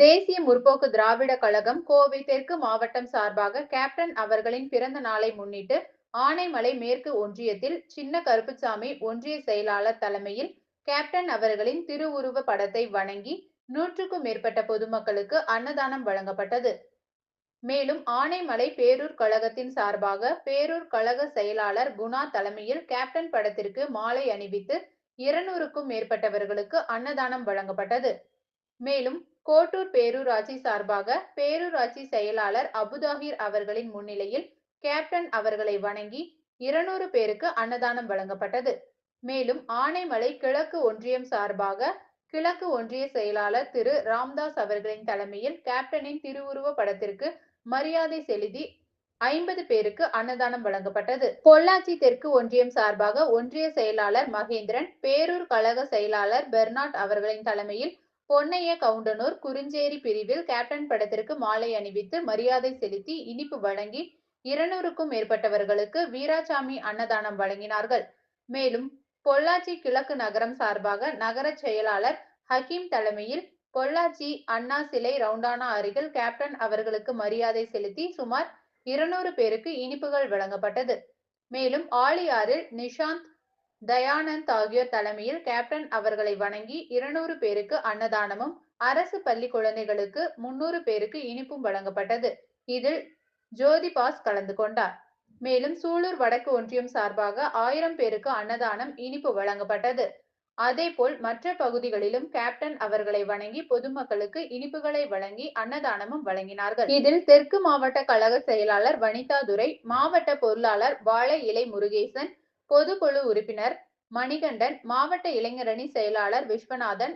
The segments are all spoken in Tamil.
தேசிய முற்போக்கு திராவிட கழகம் கோவை தெற்கு மாவட்டம் சார்பாக கேப்டன் அவர்களின் பிறந்த நாளை முன்னிட்டு ஆனைமலை மேற்கு ஒன்றியத்தில் சின்ன கருப்புசாமி ஒன்றிய செயலாளர் தலைமையில் கேப்டன் அவர்களின் திருவுருவ படத்தை வணங்கி நூற்றுக்கும் மேற்பட்ட பொதுமக்களுக்கு அன்னதானம் வழங்கப்பட்டது. மேலும் ஆனைமலை பேரூர் கழகத்தின் சார்பாக பேரூர் கழக செயலாளர் குணா தலைமையில் கேப்டன் படத்திற்கு மாலை அணிவித்து இருநூறுக்கும் மேற்பட்டவர்களுக்கு அன்னதானம் வழங்கப்பட்டது. மேலும் கோட்டூர் பேரூராட்சி சார்பாக பேரூராட்சி செயலாளர் அபுதாகிர் அவர்களின் முன்னிலையில் கேப்டன் அவர்களை வணங்கி இருநூறு பேருக்கு அன்னதானம் வழங்கப்பட்டது. மேலும் ஆனைமலை கிழக்கு ஒன்றியம் சார்பாக கிழக்கு ஒன்றிய செயலாளர் திரு. ராம்தாஸ் அவர்களின் தலைமையில் கேப்டனின் திருவுருவ படத்திற்கு மரியாதை செலுத்தி ஐம்பது பேருக்கு அன்னதானம் வழங்கப்பட்டது. பொள்ளாச்சி தெற்கு ஒன்றியம் சார்பாக ஒன்றிய செயலாளர் மகேந்திரன் பேரூர் கழக செயலாளர் பெர்னாட் அவர்களின் தலைமையில் பொன்னைய கவுண்டனூர் குறிஞ்சேரி பிரிவில் கேப்டன் படத்திற்கு மாலை அணிவித்து மரியாதை செலுத்தி இனிப்பு வழங்கி இருநூறுக்கும் மேற்பட்டவர்களுக்கு வீராசாமி அன்னதானம் வழங்கினார்கள். மேலும் பொள்ளாச்சி கிழக்கு நகரம் சார்பாக நகர செயலாளர் ஹக்கீம் தலைமையில் பொள்ளாச்சி அண்ணா சிலை ரவுண்டானா அருகில் கேப்டன் அவர்களுக்கு மரியாதை செலுத்தி சுமார் இருநூறு பேருக்கு இனிப்புகள் வழங்கப்பட்டது. மேலும் ஆழியாறில் நிஷாந்த் தயானந்த் ஆகியோர் தலைமையில் கேப்டன் அவர்களை வணங்கி இருநூறு பேருக்கு அன்னதானமும் அரசு பள்ளி குழந்தைகளுக்கு முன்னூறு பேருக்கு இனிப்பும் வழங்கப்பட்டது. இதில் ஜோதி பாஸ் கலந்து கொண்டார். மேலும் சூலூர் வடக்கு ஒன்றியம் சார்பாக ஆயிரம் பேருக்கு அன்னதானம் இனிப்பு வழங்கப்பட்டது. அதேபோல் மற்ற பகுதிகளிலும் கேப்டன் அவர்களை வணங்கி பொதுமக்களுக்கு இனிப்புகளை வழங்கி அன்னதானமும் வழங்கினார்கள். இதில் தெற்கு மாவட்ட கழக செயலாளர் வனிதா துரை மாவட்ட பொருளாளர் வாழை இலை முருகேசன் பொதுக்குழு உறுப்பினர் மணிகண்டன் மாவட்ட இளைஞரணி செயலாளர் விஸ்வநாதன்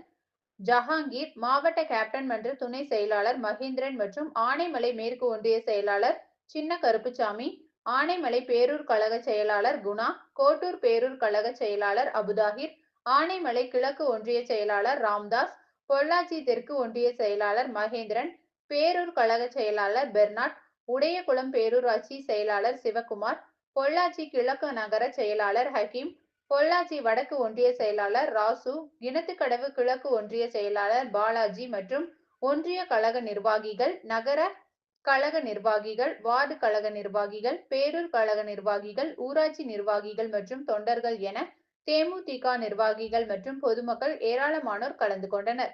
ஜஹாங்கீர் மாவட்ட கேப்டன் மன்ற துணை செயலாளர் மகேந்திரன் மற்றும் ஆனைமலை மேற்கு ஒன்றிய செயலாளர் சின்ன கருப்புசாமி ஆனைமலை பேரூர் கழக செயலாளர் குணா கோட்டூர் பேரூர் கழக செயலாளர் அபுதாகிர் ஆனைமலை கிழக்கு ஒன்றிய செயலாளர் ராம்தாஸ் பொள்ளாச்சி தெற்கு ஒன்றிய செயலாளர் மகேந்திரன் பேரூர் கழக செயலாளர் பெர்னாட் உடையகுளம் பேரூராட்சி செயலாளர் சிவகுமார் பொள்ளாச்சி கிழக்கு நகர செயலாளர் ஹக்கீம் பொள்ளாச்சி வடக்கு ஒன்றிய செயலாளர் ராசு கிணத்துக்கடவு கிழக்கு ஒன்றிய செயலாளர் பாலாஜி மற்றும் ஒன்றிய கழக நிர்வாகிகள் நகர கழக நிர்வாகிகள் வார்டு கழக நிர்வாகிகள் பேரூர் கழக நிர்வாகிகள் ஊராட்சி நிர்வாகிகள் மற்றும் தொண்டர்கள் என தேமுதிக நிர்வாகிகள் மற்றும் பொதுமக்கள் ஏராளமானோர் கலந்து கொண்டனர்.